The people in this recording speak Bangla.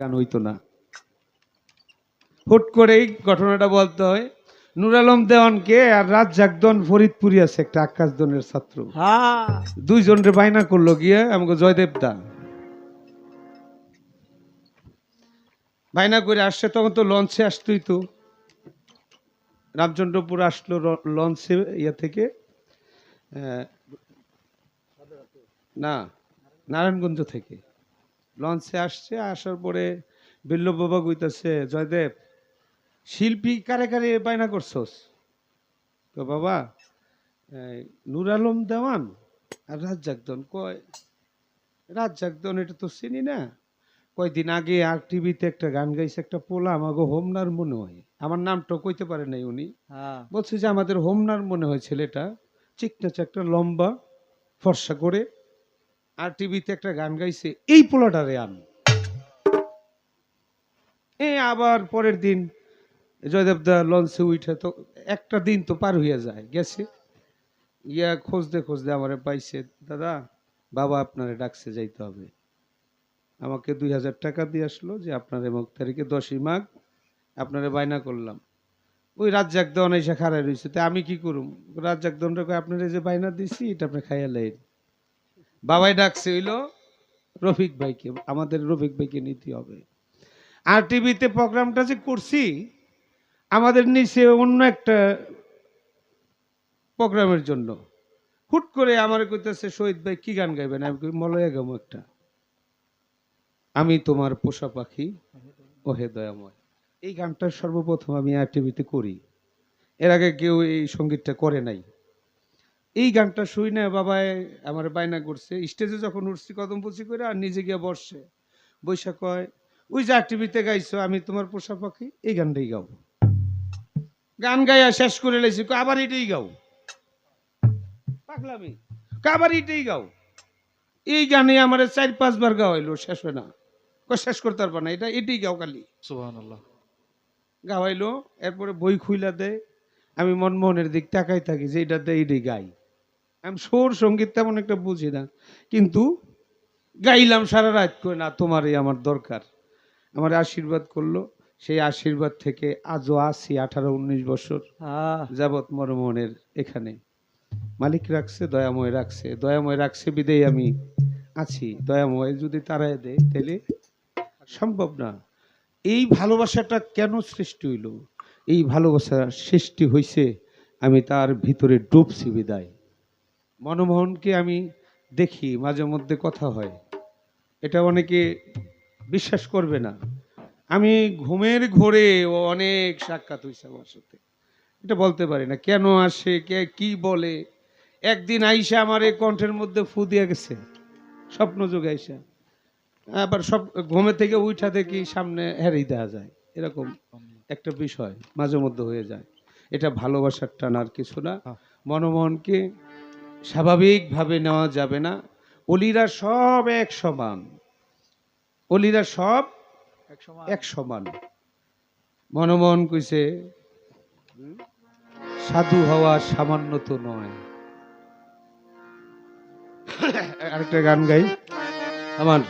গান হইতো না। হুট করেই ঘটনাটা বলতে হয় নুর আলম দেওয়ানকে আর রাজ জাগদন ফরিদপুরি আছে একটা আকাশদনের ছাত্র। হ্যাঁ। দুইজনের বায়না করল গিয়ে আমাকে জয়দেব দা। বায়না করে আসছে তখন তো লঞ্চে আসতোই তো। রামচন্দ্রপুর আসলো লঞ্চে ইয়ে থেকে। না নারায়ণগঞ্জ থেকে। লঞ্চে আসছে আসার পরে বিল্লব বাবা কইতাছে জয়দেব শিল্পী কারে কারে বায়না করছস? তো বাবা নুর আলম দেওয়ান আর রাজ্জাকদন কয়? রাজ্জাকদন এটা তো চিনি না। কয়দিন আগে আর টিভিতে একটা গান গাইছে একটা পোলা আমাকে হোমনার মনে হয়। আমার নামটা কইতে পারে নাই উনি। হ্যাঁ। বলছে যে আমাদের হোমনার মনে হয় ছেলেটা চিকটা চাকটা লম্বা ফর্সা করে আর টিভিতে একটা গান গাইছে এই পোলাটারে আমি। এ আবার পরের দিন জয়দেবদা লঞ্চে উঠে তো একটা দিন তো পার হইয়া যায় গেছে। ইয়া খুঁজতে খোঁজতে আমারে পাইছে দাদা বাবা আপনারে ডাকছে যাইতে হবে। আমাকে দুই হাজার টাকা দিয়ে আসলো যে আপনার এমক তারিখে দশই মাঘ আপনারে বায়না করলাম। ওই রাজ্জাক দন এসে খাড়াই রয়েছে তা আমি কি করুম? রাজ্জাক দনটা কয়, আপনার যে বায়না দিছি এটা আপনি খাইয়া লাইন। বাবাই ডাকছে, হইল, রফিক ভাইকে, আমাদের রফিক ভাইকে নিতে হবে। আর টিভিতে প্রোগ্রামটা যে করছি, আমাদের নিচে অন্য একটা প্রোগ্রামের জন্য। হুট করে আমার কইতেছে, শহীদ ভাই, কি গান গাইবেন? আমি কই, মলয়া গামো একটা। আমি তোমার পোষা পাখি ও হে দয়াময়। এই গানটা সর্বপ্রথম আমি আর টিভিতে করি। এর আগে কেউ এই সঙ্গীতটা করে নাই। এই গানটা শুই না বাবায় আমার বায়না করছে। স্টেজে যখন উঠছি কদম পুচি করে আর নিজে গিয়ে বসছে। বৈশা কয় ওই যে টিভিতে গাইছো আমি তোমার পোষা পাখি এই গানটাই গাও। গান গাইয়া শেষ করে লাইছি আবার এটাই গাও। পাগলামি। আবার এটাই গাও। এই গানে আমার চার পাঁচবার গাওয়াইলো শেষ হয় না। শেষ করতে পারবা না এটা এটাই গাও কালি গাওয়াইলো এরপরে বই খুইলা দেয়। আমি মনমোহনের দিক তাকাই থাকি যে এটা দেয় এটাই গাই। আমি সুর সংগীত তেমন একটা বুঝি না। কিন্তু গাইলাম সারা রাত করে না তোমারই আমার দরকার। আমার আশীর্বাদ করল। সেই আশীর্বাদ থেকে আজও আছি আঠারো উনিশ বছর যাবৎ মরমনের এখানে। মালিক রাখছে দয়াময় রাখছে। দয়াময় রাখছে বিদেই আমি আছি। দয়াময় যদি তারাই দেয় তাহলে সম্ভব না। এই ভালোবাসাটা কেন সৃষ্টি হইল? এই ভালোবাসা সৃষ্টি হইছে আমি তার ভিতরে ডুবছি বিদায়। মনমোহনকে আমি দেখি মাঝে মধ্যে কথা হয়। এটা অনেকে বিশ্বাস করবে না। আমি ঘুমের ঘোরে ও অনেক সাক্ষাৎ হয়েছে আমার সাথে। এটা বলতে পারি না কেন আসে কে কি বলে? একদিন আইসা আমার এই কণ্ঠের মধ্যে ফু দিয়ে গেছে স্বপ্ন যুগ আইসা। আবার সব ঘুমে থেকে উঠা দেখি সামনে হেরেই দেওয়া যায় এরকম একটা বিষয় মাঝে মধ্যে হয়ে যায়। এটা ভালোবাসার টান আর কিছু না। হ্যাঁ। মনমোহনকে স্বাভাবিকভাবে নেওয়া যাবে না। অলিরা সব এক সমান। অলিরা সব এক সমান। মনমোহন কইছে সাধু হওয়া সামান্য তো নয়। আরেকটা গান গাই। আমার